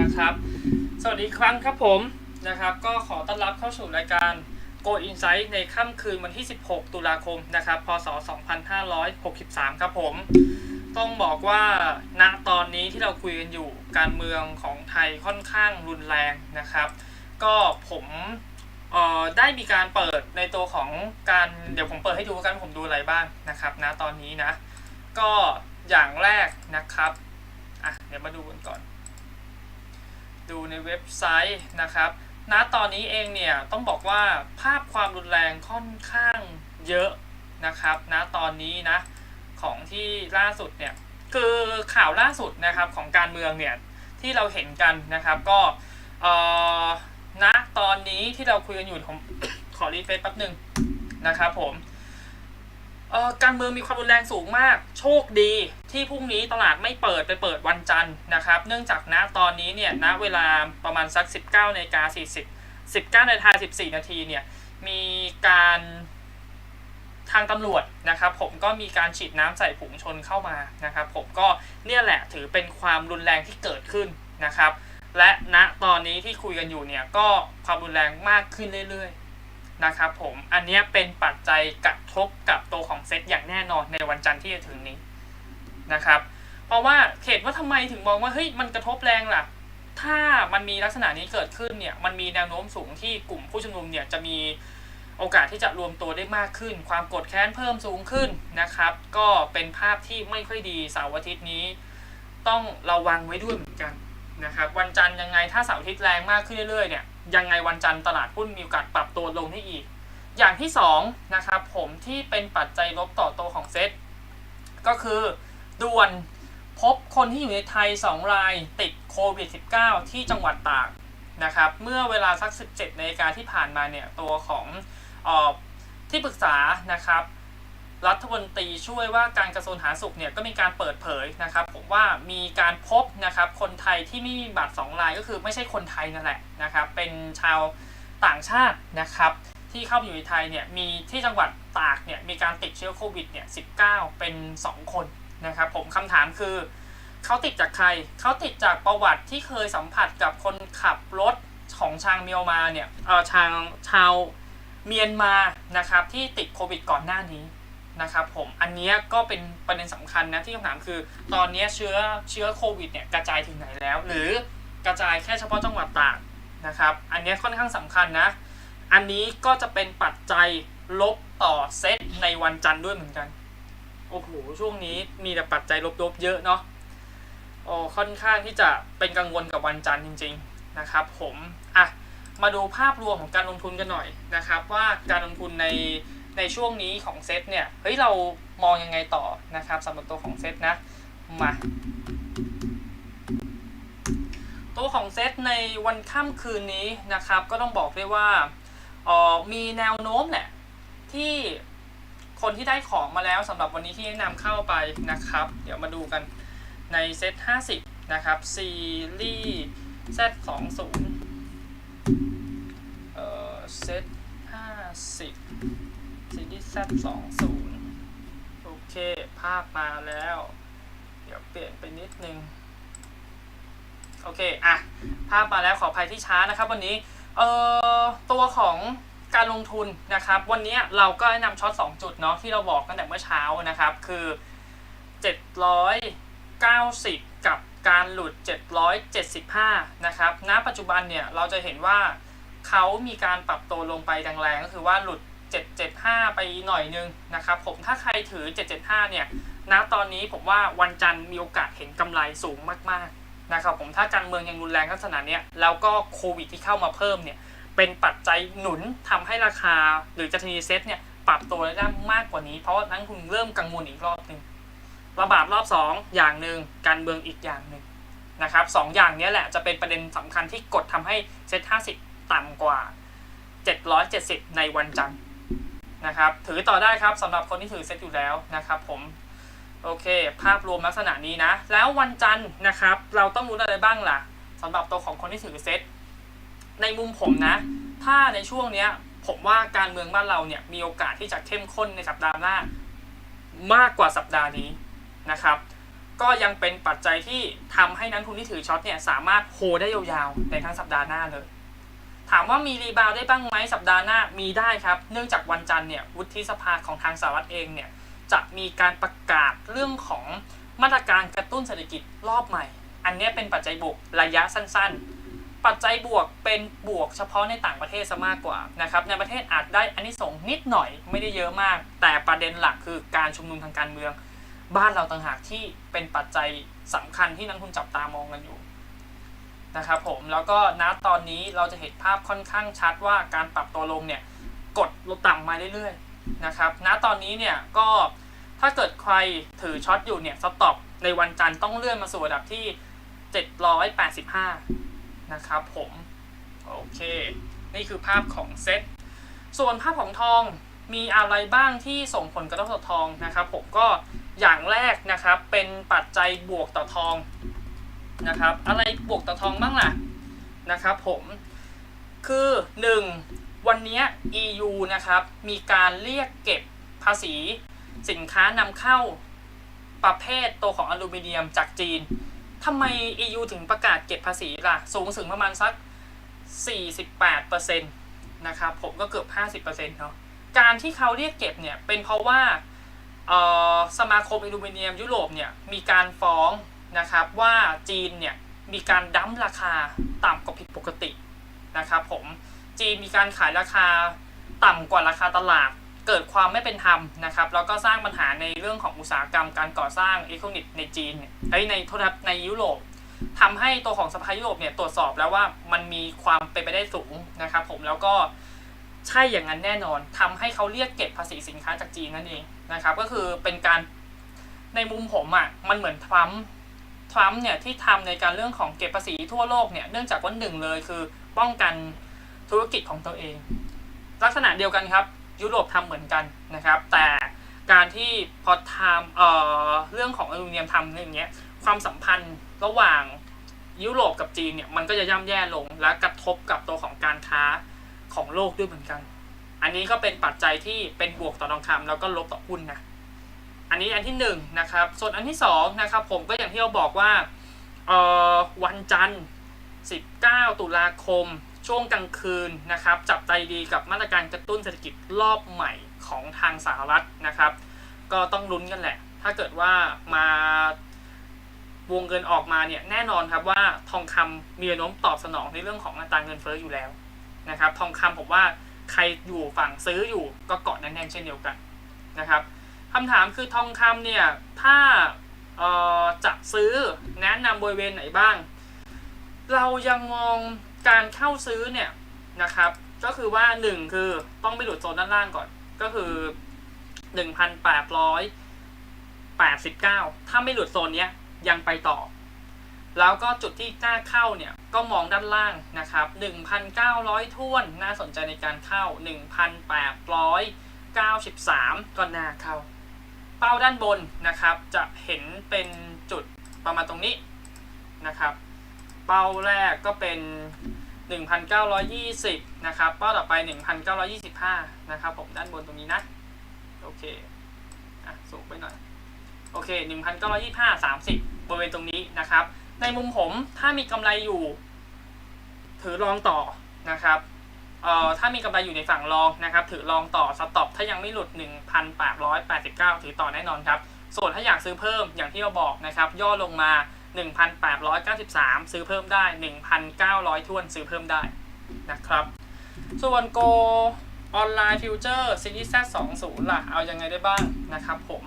นะครับ สวัสดีครั้งครับผมนะครับ ก็ขอต้อนรับเข้าสู่รายการ Go Insight ในค่ำคืนวันที่ 16 ตุลาคมนะครับ พศ 2563 ครับผม ต้องบอกว่าณตอนนี้ที่เราคุยกันอยู่การเมืองของไทยค่อนข้างรุนแรงนะครับ ก็ผมออได้มีการเปิดในตัวของการเดี๋ยวผมเปิดให้ดูกันผมดูอะไรบ้างนะครับณตอนนี้นะ ก็อย่างแรกนะครับอะเดี๋ยวมาดูกันก่อน ดูในเว็บไซต์นะครับณตอนนี้เองเนี่ยต้องบอกว่าภาพความรุนแรงค่อนข้างเยอะนะครับณตอนนี้นะของที่ล่าสุดเนี่ยคือข่าวล่าสุดนะครับของการเมืองเนี่ยที่เราเห็นกันนะครับก็เอ่อณตอนนี้ที่เราคุยกันอยู่ผมขอรีเฟซแป๊บหนึ่งนะครับผม การเมืองมีความรุนแรงสูงมาก โชคดีที่พรุ่งนี้ตลาดไม่เปิดไปเปิดวันจันทร์นะครับ เนื่องจากณตอนนี้เนี่ยณเวลาประมาณสัก 19นาฬิกา40 19นาฬิกา14 นาทีเนี่ยมีการทางตำรวจนะครับผมก็มีการฉีดน้ำใส่ผงชนเข้ามานะครับ ผมก็เนี่ยแหละถือเป็นความรุนแรงที่เกิดขึ้นนะครับ และณตอนนี้ที่คุยกันอยู่เนี่ยก็ความรุนแรงมากขึ้นเรื่อยๆ นะครับผมอันนี้เป็นปัจจัยกระทบกับตัวของเซตอย่างแน่นอนในวันจันทร์ที่จะถึงนี้นะครับเพราะว่าเหตุว่าทำไมถึงมองว่าเฮ้ยมันกระทบแรงล่ะ ถ้ามันมีลักษณะนี้เกิดขึ้นเนี่ยมันมีแนวโน้มสูงที่กลุ่มผู้ชุมนุมเนี่ยจะมีโอกาสที่จะรวมตัวได้มากขึ้น ความกดแค้นเพิ่มสูงขึ้นนะครับ ก็เป็นภาพที่ไม่ค่อยดีเสาร์อาทิตย์นี้ ต้องระวังไว้ด้วยเหมือนกันนะครับ วันจันทร์ยังไงถ้าเสาร์อาทิตย์แรงมากขึ้นเรื่อยๆเนี่ย ยังไงวันจันทร์ตลาดหุ้นมีโอกาสปรับตัวลงได้อีก อย่างที่สองนะครับผมที่เป็นปัจจัยลบต่อตัวของเซ็ตก็คือด่วนพบคนที่อยู่ในไทย 2 รายติดโควิด -19 ที่จังหวัดตากนะครับเมื่อเวลาสัก 17นาฬิกาที่ผ่านมาเนี่ยตัวของออที่ปรึกษานะครับ รัฐมนตรีช่วยว่าการกระทรวงสาธารณสุขเนี่ยก็มีการเปิดเผยนะครับผมว่ามีการพบนะครับคนไทยที่ไม่มีบัตร2รายก็คือไม่ใช่คนไทยนั่นแหละนะครับเป็นชาวต่างชาตินะครับที่เข้ามาอยู่ในไทยเนี่ยมีที่จังหวัดตากเนี่ยมีการติดเชื้อโควิดเนี่ย19 เป็น 2 คนนะครับผมคำถามคือเขาติดจากใครเขาติดจากประวัติที่เคยสัมผัสกับคนขับรถของชางเมียวมาเนี่ยเออชางชาวเมียนมานะครับที่ติดโควิดก่อนหน้านี้ นะครับผมอันนี้ก็เป็นประเด็นสำคัญนะที่คำถามคือ ตอนนี้เชื้อเชื้อโควิดเนี่ยกระจายถึงไหนแล้ว หรือกระจายแค่เฉพาะจังหวัดตากนะครับ อันนี้ค่อนข้างสำคัญนะ อันนี้ก็จะเป็นปัจจัยลบต่อเซตในวันจันทร์ด้วยเหมือนกัน โอ้โห ช่วงนี้มีแต่ปัจจัยลบๆเยอะเนาะโอ้ค่อนข้างที่จะเป็นกังวลกับวันจันทร์จริง ๆนะครับ ผมอะมาดูภาพรวมของการลงทุนกันหน่อยนะครับ ว่าการลงทุนใน ในช่วงนี้ของเซตเนี่ย เฮ้ยเรามองยังไงต่อนะครับสำหรับตัวของเซตนะ มา ตัวของเซตในวันค่ำคืนนี้นะครับ ก็ต้องบอกได้ว่าออมีแนวโน้มแหละที่คนที่ได้ของมาแล้วสำหรับวันนี้ที่แนะนำเข้าไปนะครับ เดี๋ยวมาดูกันในเซต50 นะครับ ซีรีส์ Z20 เอ่อเซต50 ซีรีส์ Z20 โอเค ภาพมาแล้ว เดี๋ยวเปลี่ยนไปนิดนึง โอเค อะ ภาพมาแล้วขออภัยที่ช้านะครับ วันนี้ เอ่อ ตัวของการลงทุนนะครับ วันนี้เราก็แนะนำช็อต 2 จุดเนาะที่เราบอกตั้งแต่เมื่อเช้านะครับ คือ 790 กับการหลุด 775 นะครับ ณ ปัจจุบันเนี่ย เราจะเห็นว่าเขามีการปรับตัวลงไปแรงๆ ก็คือว่าหลุด 775 ไปหน่อยนึงนะครับผมถ้าใครถือ 775 เนี่ยณตอนนี้ผมว่าวันจันทร์มีโอกาสเห็นกำไรสูงมากๆนะครับผมถ้าการเมืองยังรุนแรงลักษณะเนี้ยแล้วก็โควิดที่เข้ามาเพิ่มเนี่ยเป็นปัจจัยหนุนทำให้ราคาหรือจัตนีเซ็ตเนี่ยปรับตัวได้มากกว่านี้ เพราะว่านักทุนเริ่มกังวลอีกรอบหนึ่งระบาดรอบ 2 อย่างหนึ่งการเมืองอีกอย่างหนึ่งนะครับสองอย่างนี้แหละจะเป็นประเด็นสำคัญที่กดทำให้เซ็ต50ต่ำกว่า 770 ในวันจันทร์ นะครับ ถือต่อได้ครับสำหรับคนที่ถือเซ็ตอยู่แล้วนะครับผมโอเค ภาพรวมลักษณะนี้นะ แล้ววันจันทร์นะครับ เราต้องรู้อะไรบ้างล่ะสำหรับตัวของคนที่ถือเซตในมุมผมนะ ถ้าในช่วงเนี้ยผมว่าการเมืองบ้านเราเนี่ยมีโอกาสที่จะเข้มข้นในสัปดาห์หน้ามากกว่าสัปดาห์นี้นะครับ ก็ยังเป็นปัจจัยที่ทำให้นักทุนที่ถือช็อตเนี่ยสามารถโฮได้ยาวๆในทั้งสัปดาห์หน้าเลย ถามว่ามีรีบาวได้บ้างไหมสัปดาห์หน้ามีได้ครับ เนื่องจากวันจันทร์เนี่ยวุฒิสภาของทางสหรัฐเองเนี่ยจะมีการประกาศเรื่องของมาตรการกระตุ้นเศรษฐกิจรอบใหม่ อันนี้เป็นปัจจัยบวกระยะสั้น ๆ ปัจจัยบวกเป็นบวกเฉพาะในต่างประเทศซะมากกว่านะครับในประเทศอาจได้อันนี้ส่งส์นิดหน่อยไม่ได้เยอะมาก แต่ประเด็นหลักคือการชุมนุมทางการเมือง บ้านเราต่างหากที่เป็นปัจจัยสำคัญที่นักทุนจับตามองกันอยู่ นะครับผมแล้วก็ณตอนนี้เราจะเห็นภาพค่อนข้างชัดว่าการปรับตัวลงเนี่ยกดลดต่ำมาเรื่อยๆนะครับณตอนนี้เนี่ยก็ถ้าเกิดใครถือช็อตอยู่เนี่ยสต็อปในวันจันทร์ต้องเลื่อนมาสู่ระดับที่ 785 นะครับผมโอเค นี่คือภาพของเซ็ตส่วนภาพของทองมีอะไรบ้างที่ส่งผลกระทบต่อทองนะครับ ผมก็อย่างแรกนะครับเป็นปัจจัยบวกต่อทอง นะครับ อะไรบวกต่อทองบ้างล่ะนะครับผมคือ 1. วันนี้ EU นะครับมีการเรียกเก็บภาษี สินค้านำเข้าประเภทตัวของอลูมิเนียมจากจีนทำไม EU ถึงประกาศเก็บภาษีล่ะ สูงถึงประมาณสัก 48%นะครับผมก็เกือบ 50%เนาะการที่เขาเรียกเก็บเนี่ยเป็นเพราะว่าสมาคมอลูมิเนียมยุโรปเนี่ยมีการฟ้อง นะครับว่าจีนเนี่ยมีการดั้มราคาต่ำกว่าผิดปกตินะครับผมจีนมีการขายราคาต่ำกว่าราคาตลาด เกิดความไม่เป็นธรรมนะครับแล้วก็สร้างปัญหาในเรื่องของอุตสาหกรรมการก่อสร้างอิเล็กทรอนิกส์ในจีนเนี่ยเอ้ในโทษครับในยุโรปทำให้ตัวของสภายุโรปเนี่ยตรวจสอบแล้วว่ามันมีความเป็นไปได้สูงนะครับผมแล้วก็ใช่อย่างนั้นแน่นอนทำให้เขาเรียกเก็บภาษีสินค้าจากจีนนั่นเองนะครับก็คือเป็นการในมุมผมอะมันเหมือนทรัมป์ ทรัมป์เนี่ยที่ทำในการเรื่องของเก็บภาษีทั่วโลกเนี่ยเนื่องจากว่าหนึ่งเลยคือป้องกันธุรกิจของตัวเอง ลักษณะเดียวกันครับ ยุโรปทำเหมือนกันนะครับ แต่การที่พอทำเอ่อเรื่องของอลูมิเนียมทำอย่างเงี้ยความสัมพันธ์ระหว่างยุโรปกับจีนเนี่ยมันก็จะย่ำแย่ลงและกระทบกับตัวของการค้าของโลกด้วยเหมือนกัน อันนี้ก็เป็นปัจจัยที่เป็นบวกต่อทองคำแล้วก็ลบต่อหุ้นนะ อันนี้อันที่หนึ่งนะครับ ส่วนอันที่สองนะครับผมก็อย่างที่เราบอกว่าเออวันจันทร์ 19 ตุลาคม ช่วงกลางคืนนะครับ จับใจดีกับมาตรการกระตุ้นเศรษฐกิจรอบใหม่ของทางสหรัฐนะครับ ก็ต้องลุ้นกันแหละ ถ้าเกิดว่ามาวงเงินออกมาเนี่ยแน่นอนครับว่าทองคำมีแนวโน้มตอบสนองในเรื่องของอัตราเงินเฟ้ออยู่แล้วนะครับ ทองคำผมว่าใครอยู่ฝั่งซื้ออยู่ก็เกาะแน่นๆเช่นเดียวกันนะครับ คำถามคือทองคำเนี่ยถ้าเออจะซื้อแนะนำบริเวณไหนบ้าง เรายังมองการเข้าซื้อเนี่ยนะครับก็คือว่า 1 คือต้องไปหลุดโซนด้านล่างก่อนก็คือ 1,889 ถ้าไม่หลุดโซนเนี้ยยังไปต่อ แล้วก็จุดที่น่าเข้าเนี่ยก็มองด้านล่างนะครับ 1,900ท้วนน่าสนใจในการเข้า 1,893 ก็น่าเข้า เป้าด้านบนนะครับ จะเห็นเป็นจุดประมาณตรงนี้นะครับ เป้าแรกก็เป็น 1,920 นะครับ เป้าต่อไป 1,925 นะครับผมด้านบนตรงนี้นะ โอเคอะสูงไปหน่อย โอเค 1,925 30 บริเวณตรงนี้นะครับ ในมุมผมถ้ามีกำไรอยู่ ถือรองต่อนะครับ เอ่อถ้ามีกำไรอยู่ในฝั่งรองนะครับถือรองต่อสต็อปถ้ายังไม่หลุด 1,889 ถือต่อแน่นอนครับ ส่วนถ้าอยากซื้อเพิ่มอย่างที่เราบอกนะครับย่อลงมา 1,893 ซื้อเพิ่มได้ 1,900ท้วนซื้อเพิ่มได้นะครับ ส่วน Go ออนไลน์ฟิวเจอร์ซีรีส์ Z20 ล่ะ เอายังไงได้บ้างนะครับผม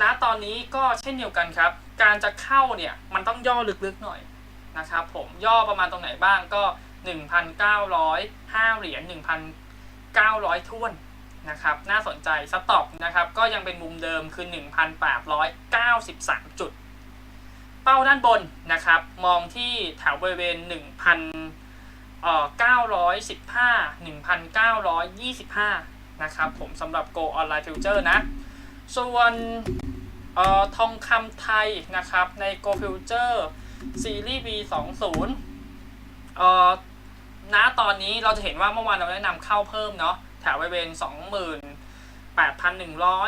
ณตอนนี้ก็เช่นเดียวกันครับ การจะเข้าเนี่ย มันต้องย่อลึกๆหน่อยนะครับผมย่อประมาณตรงไหนบ้างก็ 1,905 เหรียญ1,900ท้วนนะครับ น่าสนใจสต็อปนะครับ ก็ยังเป็นมุมเดิมคือ 1,893 จุด เป้าด้านบนนะครับ มองที่แถวบริเวณ 1,915 1,925 นะครับ ผมสำหรับ Go Online Future นะ ส่วนออทองคำไทยนะครับ ใน Go Future ซีรีส์ V20 เออ ณตอนนี้เราจะเห็นว่าเมื่อวานเราแนะนำเข้าเพิ่มเนาะแถวบริเวณ20,000 8,100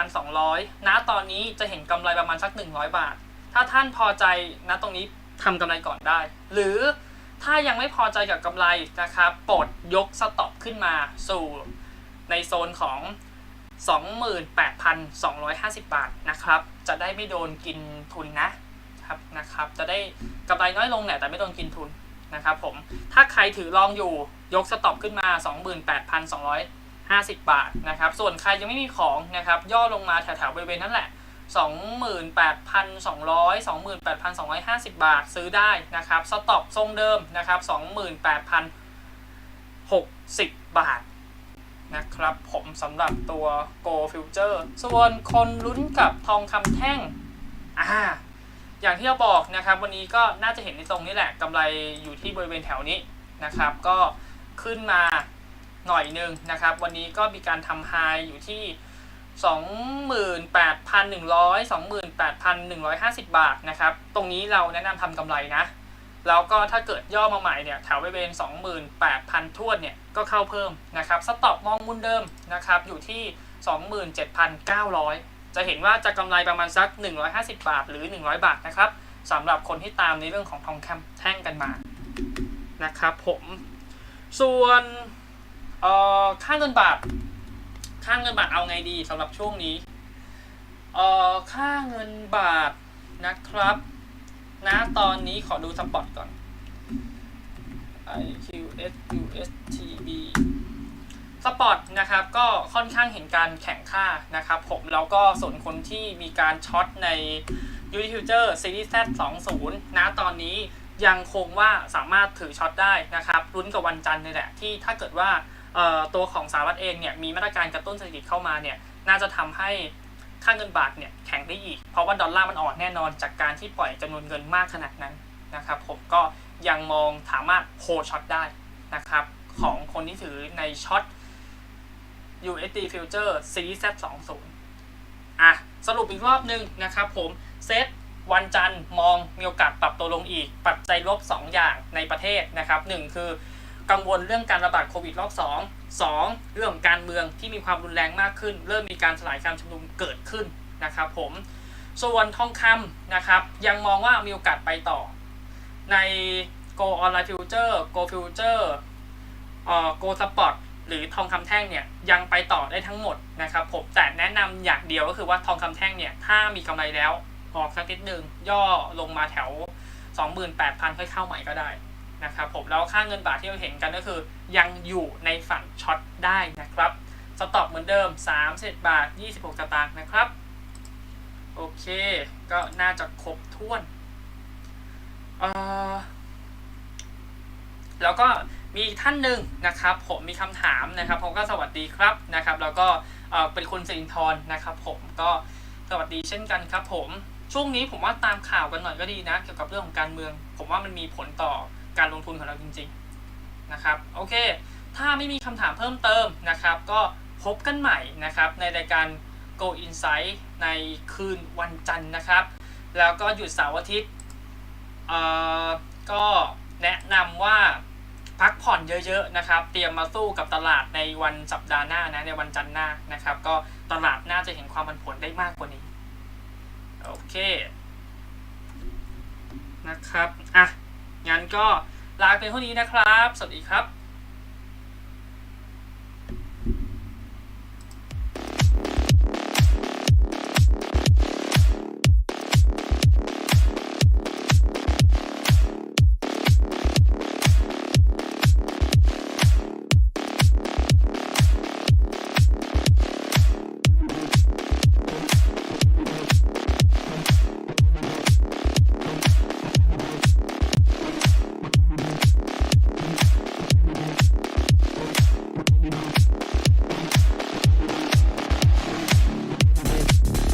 28,200 ณตอนนี้จะเห็นกำไรประมาณสัก 100 บาท ถ้าท่านพอใจณตรงนี้ทำกำไรก่อนได้ หรือถ้ายังไม่พอใจกับกำไรนะครับโปรดยกสต็อปขึ้นมาสู่ในโซนของ 28,250 บาทนะครับ จะได้ไม่โดนกินทุนนะครับนะครับ จะได้กำไรน้อยลงแหละแต่ไม่โดนกินทุน นะครับผม ถ้าใครถือลองอยู่ยกสต็อปขึ้นมา 28,250 บาทนะครับ ส่วนใครยังไม่มีของนะครับ ย่อลงมาแถวๆบริเวณนั้นแหละ 28,200 28,250 บาทซื้อได้นะครับ สต็อปทรงเดิมนะครับ 28,060 บาทนะครับผมสำหรับตัว Go Future ส่วนคนลุ้นกับทองคำแท่งอ่า อย่างที่เราบอกนะครับ วันนี้ก็น่าจะเห็นในตรงนี้แหละกำไรอยู่ที่บริเวณแถวนี้นะครับ ก็ขึ้นมาหน่อยหนึงนะครับ วันนี้ก็มีการทำไฮอยู่ที่28,100 28,150 บาทนะครับ ตรงนี้เราแนะนำทำกำไรนะ แล้วก็ถ้าเกิดย่อมาใหม่เนี่ยแถวบริเวณ 28,000ทวนเนี่ยก็เข้าเพิ่มนะครับ สต็อปมองมุนเดิมนะครับ อยู่ที่ 27,900 จะเห็นว่าจะกำไรประมาณสัก 150 บาทหรือ 100 บาทนะครับสำหรับคนที่ตามในเรื่องของทองคำแท่งกันมานะครับผมส่วนค่าเงินบาท ค่าเงินบาทเอาไงดีสำหรับช่วงนี้ค่าเงินบาทนะครับณตอนนี้ขอดูสปอตก่อน IQS USTB สปอตนะครับก็ค่อนข้างเห็นการแข่งค่านะครับผมแล้วก็ส่วนคนที่มีการช็อตใน u t i Future Series Z 20ณตอนนี้ยังคงว่าสามารถถือช็อตได้นะครับรุ้นกับวันจันทร์นี่แหละที่ถ้าเกิดว่าตัวของสหรัฐเองเนี่ยมีมาตรการกระตุ้นเศรษฐกิจเข้ามาเนี่ยน่าจะทำให้ค่าเงินบาทเนี่ยแข็งได้อีก เพราะว่าดอลลาร์มันอ่อนแน่นอนจากการที่ปล่อยจำนวนเงินมากขนาดนั้นนะครับผมก็ยังมองสามารถโฮช็อตได้นะครับของคนที่ถือในช็อต USD Future Series Z 20 อะสรุปอีกรอบหนึ่งนะครับผมเซตวันจันทร์มองมีโอกาสปรับตัวลงอีก ปัจจัยลบ 2 อย่างในประเทศนะครับหนึ่งคือกังวลเรื่องการระบาดโควิดรอบ 2 2 เรื่องของการเมืองที่มีความรุนแรงมากขึ้น เริ่มมีการสลายการชุมนุมเกิดขึ้นนะครับผมส่วนทองคำนะครับยังมองว่ามีโอกาสไปต่อ ใน Go Online Future Go Future เอ่อ Go Spot หรือทองคำแท่งเนี่ยยังไปต่อได้ทั้งหมดนะครับผมแต่แนะนำอย่างเดียวก็คือว่าทองคำแท่งเนี่ยถ้ามีกำไรแล้วออกสักนิดหนึ่งย่อลงมาแถว 28,000 ค่อยเข้าใหม่ก็ได้นะครับผมแล้วค่าเงินบาทที่เราเห็นกันก็คือ ยังอยู่ในฝั่งช็อตได้นะครับสต็อปเหมือนเดิม30บาท 26สตางค์นะครับ โอเค ก็น่าจะครบถ้วน เอ่อ แล้วก็ มีท่านหนึ่งนะครับ ผมมีคำถามนะครับผมก็สวัสดีครับนะครับ แล้วก็เป็นคุณสิรินทร์นะครับ ผมก็สวัสดีเช่นกันครับ ผมช่วงนี้ผมว่าตามข่าวกันหน่อยก็ดีนะ เกี่ยวกับเรื่องของการเมือง ผมว่ามันมีผลต่อการลงทุนของเราจริง ๆนะครับ โอเค ถ้าไม่มีคำถามเพิ่มเติมนะครับ ก็พบกันใหม่นะครับ ในรายการ Go Insight ในคืนวันจันทร์นะครับ แล้วก็หยุดเสาร์อาทิตย์ก็แนะนำว่า พักผ่อนเยอะๆนะครับ เตรียมมาสู้กับตลาดในวันสัปดาห์หน้านะในวันจันทร์หน้านะครับ ก็ตลาดน่าจะเห็นความผันผวนได้มากกว่านี้ โอเคนะครับอะงั้นก็ลาไปเท่านี้นะครับ สวัสดีครับ